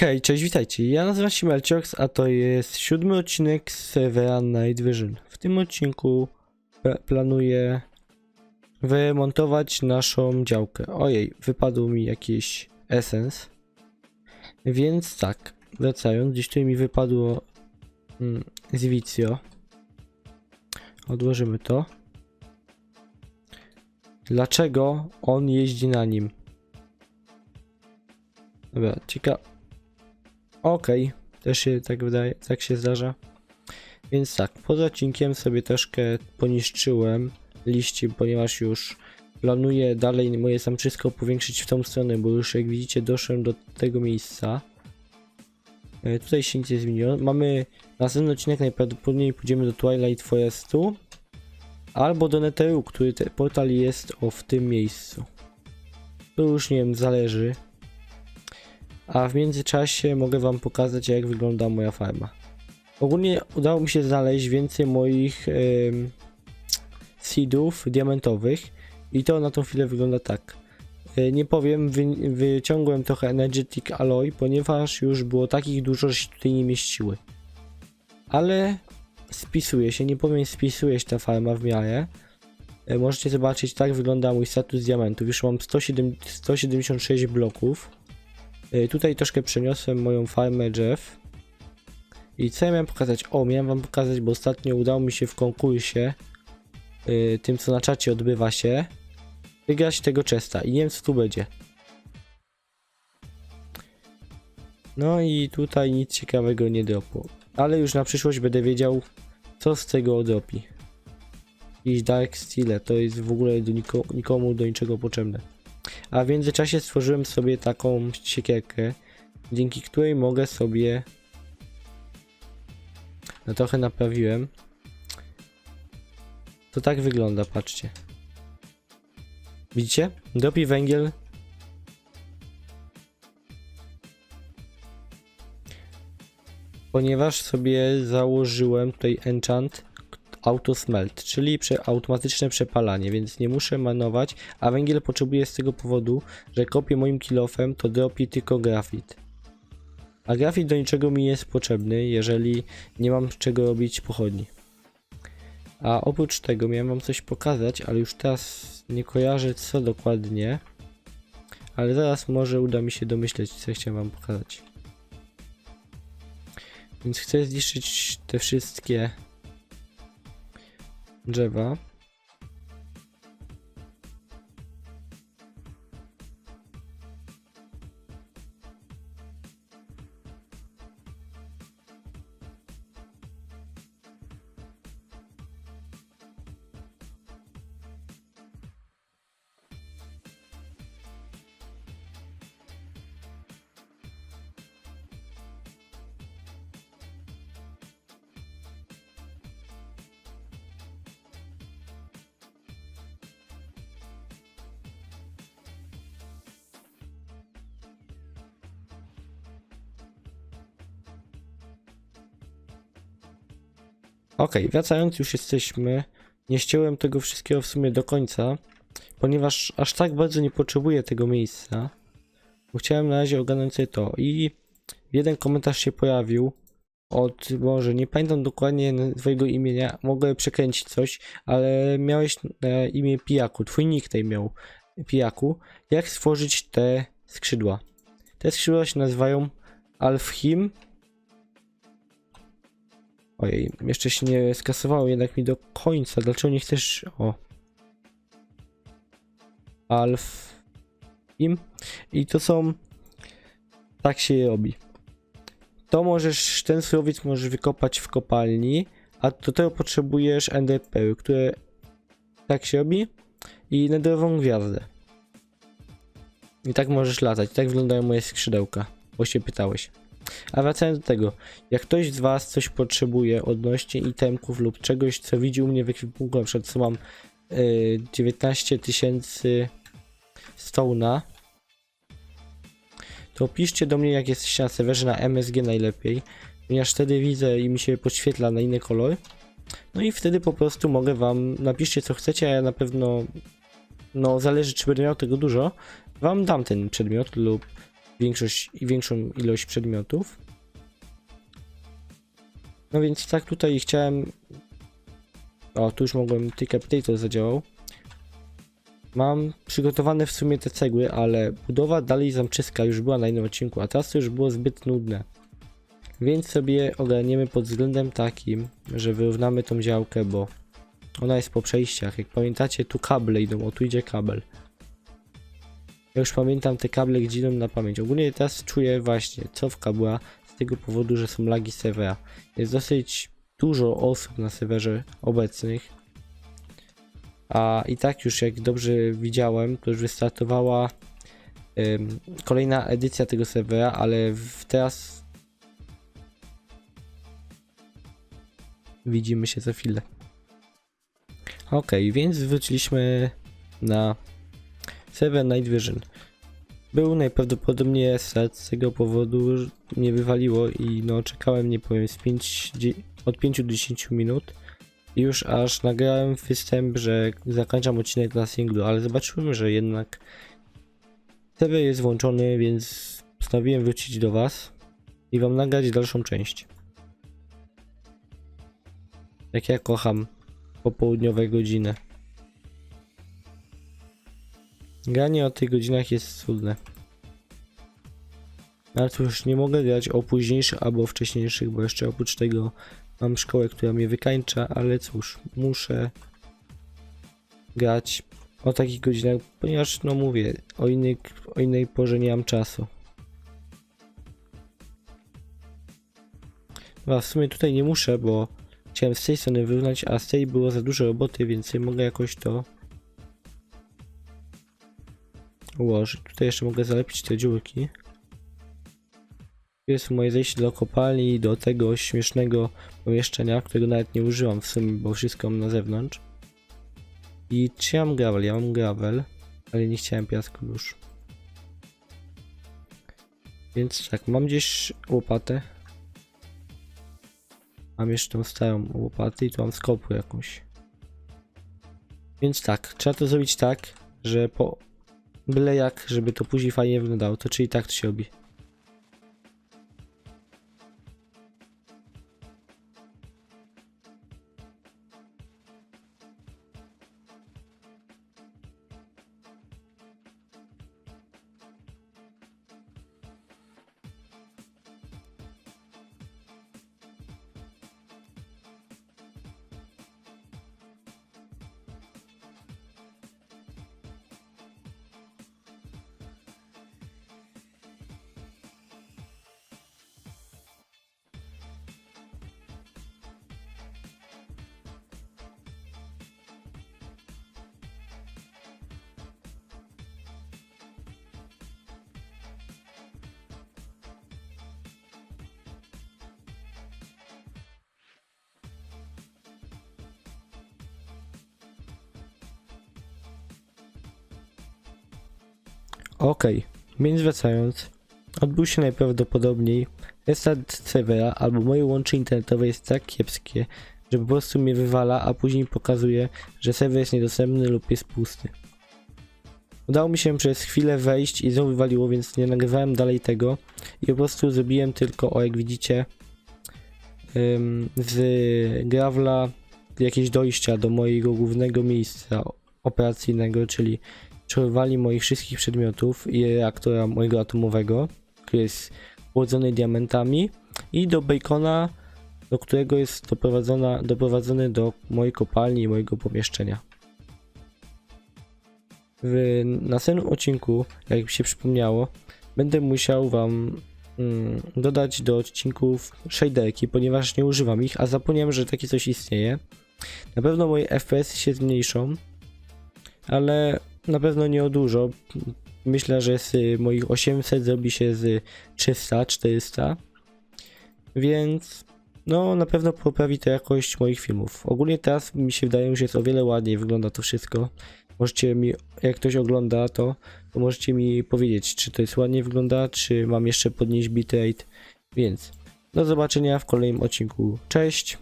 Hej, cześć, witajcie. Ja nazywam się Melciox, a to jest siódmy odcinek z Night Vision. W tym odcinku planuję wyremontować naszą działkę. Ojej, wypadł mi jakiś essence. Więc tak, wracając, gdzieś tutaj mi wypadło mm, z Vizio. Odłożymy to. Dlaczego on jeździ na nim? Dobra, ciekawe. Okej, też się tak wydaje, tak się zdarza. Więc tak, poza odcinkiem sobie troszkę poniszczyłem liści, ponieważ już planuję dalej moje samczysko powiększyć w tą stronę, bo już jak widzicie doszedłem do tego miejsca. E, Tutaj się nic nie zmieniło. Mamy następny odcinek, najprawdopodobniej pójdziemy do Twilight Forestu albo do Netheru, który portal jest o w tym miejscu. To już nie wiem, zależy. A w międzyczasie mogę wam pokazać jak wygląda moja farma. Ogólnie udało mi się znaleźć więcej moich em, seedów diamentowych i to na tą chwilę wygląda tak. E, Nie powiem, wy, wyciągłem trochę Energetic Alloy, ponieważ już było takich dużo, że się tutaj nie mieściły. Ale spisuje się, nie powiem spisuje się ta farma w miarę. E, Możecie zobaczyć, tak wygląda mój status diamentów. Już mam 107, 176 bloków. Y, Tutaj troszkę przeniosłem moją farmę drzew. I co ja miałem pokazać? O, miałem wam pokazać, bo ostatnio udało mi się w konkursie, y, tym co na czacie odbywa się, wygrać tego chesta. I nie wiem co tu będzie. No i tutaj nic ciekawego nie dropło. Ale już na przyszłość będę wiedział, co z tego odropi. I Dark Steel, to jest w ogóle do niko, nikomu do niczego potrzebne. A w międzyczasie stworzyłem sobie taką siekierkę, dzięki której mogę sobie. No trochę naprawiłem. To tak wygląda, patrzcie. Widzicie? Dropi węgiel. Ponieważ sobie założyłem tutaj enchant auto smelt, czyli prze, automatyczne przepalanie, więc nie muszę manować, a węgiel potrzebuję z tego powodu, że kopię moim kilofem, to dropi tylko grafit. A grafit do niczego mi jest potrzebny, jeżeli nie mam czego robić pochodni. A oprócz tego miałem wam coś pokazać, ale już teraz nie kojarzę co dokładnie. Ale zaraz może uda mi się domyśleć, co chciałem wam pokazać. Więc chcę zniszczyć te wszystkie drzewa. Okej, wracając już jesteśmy. Nie ściąłem tego wszystkiego w sumie do końca, ponieważ aż tak bardzo nie potrzebuję tego miejsca. Bo chciałem na razie ogarnąć sobie to. I jeden komentarz się pojawił od, może nie pamiętam dokładnie twojego imienia, mogę przekręcić coś, ale miałeś na imię Pijaku, twój nickname miał Pijaku. Jak stworzyć te skrzydła? Te skrzydła się nazywają Alfhim Ojej, jeszcze się nie skasowało jednak mi do końca. Dlaczego nie chcesz... O. Alf... Im. I to są... Tak się je robi. To możesz, ten surowiec możesz wykopać w kopalni, a do tego potrzebujesz enderpearl, które tak się robi i netherową gwiazdę. I tak możesz latać. Tak wyglądają moje skrzydełka, bo się pytałeś. A wracając do tego, jak ktoś z Was coś potrzebuje odnośnie itemków lub czegoś, co widzi u mnie w ekwipunku, na przykład co mam y, 19 tysięcy stołna, to piszcie do mnie, jak jesteście na serwerze na MSG najlepiej, ponieważ wtedy widzę i mi się podświetla na inny kolor. No i wtedy po prostu mogę Wam, napiszcie co chcecie, a ja na pewno, no zależy czy będę miał tego dużo, Wam dam ten przedmiot lub większość większą ilość przedmiotów. No więc tak tutaj chciałem. O, tu już mogłem Ticket Potato zadziałał. Mam przygotowane w sumie te cegły, ale budowa dalej zamczyska już była na innym odcinku, a teraz to już było zbyt nudne. Więc sobie ogarniemy pod względem takim, że wyrównamy tą działkę, bo ona jest po przejściach. Jak pamiętacie, tu kable idą, o tu idzie kabel. Ja już pamiętam te kable, gdzie idą na pamięć. Ogólnie teraz czuję właśnie cofka była z tego powodu, że są lagi serwera. Jest dosyć dużo osób na serwerze obecnych. A i tak już jak dobrze widziałem, to już wystartowała ym, kolejna edycja tego serwera, ale w, teraz widzimy się za chwilę. Ok, więc wróciliśmy na serwer Night Vision. Był najprawdopodobniej start z tego powodu, mnie wywaliło i no czekałem, nie powiem, z 5, dzie- od 5 do 10 minut. Już aż nagrałem występ, że zakończam odcinek na singlu, ale zobaczyłem, że jednak serwer jest włączony, więc postanowiłem wrócić do Was i Wam nagrać dalszą część. Jak ja kocham popołudniowe godziny. Granie o tych godzinach jest cudne. Ale cóż, nie mogę grać o późniejszych albo wcześniejszych, bo jeszcze oprócz tego mam szkołę, która mnie wykańcza, ale cóż, muszę grać o takich godzinach, ponieważ, no mówię, o innej, o innej porze nie mam czasu. A w sumie tutaj nie muszę, bo chciałem z tej strony wyrównać, a z tej było za dużo roboty, więc mogę jakoś to ułożyć. Tutaj jeszcze mogę zalepić te dziurki. Tu jest moje zejście do kopalni, do tego śmiesznego pomieszczenia, którego nawet nie użyłam w sumie, bo wszystko mam na zewnątrz. I czy ja mam gravel? Ja mam gravel, ale nie chciałem piasku już. Więc tak, mam gdzieś łopatę. Mam jeszcze tą starą łopatę i tu mam skopu jakąś. Więc tak, trzeba to zrobić tak, że po byle jak, żeby to później fajnie wyglądało, to czyli tak to się robi. Okej, więc wracając, odbył się najprawdopodobniej restart serwera albo moje łącze internetowe jest tak kiepskie, że po prostu mnie wywala, a później pokazuje, że serwer jest niedostępny lub jest pusty. Udało mi się przez chwilę wejść i znowu wywaliło, więc nie nagrywałem dalej tego i po prostu zrobiłem tylko, o jak widzicie, z Gravla jakieś dojścia do mojego głównego miejsca operacyjnego, czyli przeływali moich wszystkich przedmiotów i reaktora mojego atomowego, który jest chłodzony diamentami i do bacona, do którego jest doprowadzona, doprowadzony do mojej kopalni i mojego pomieszczenia. W następnym odcinku, jak mi się przypomniało, będę musiał wam mm, dodać do odcinków shaderki, ponieważ nie używam ich, a zapomniałem, że takie coś istnieje. Na pewno moje FPS się zmniejszą, ale na pewno nie o dużo. Myślę, że z y, moich 800 zrobi się z 300, 400. Więc no na pewno poprawi to jakość moich filmów. Ogólnie teraz mi się wydaje, że jest o wiele ładniej wygląda to wszystko. Możecie mi, jak ktoś ogląda to, to możecie mi powiedzieć, czy to jest ładnie wygląda, czy mam jeszcze podnieść bitrate. Więc do zobaczenia w kolejnym odcinku. Cześć!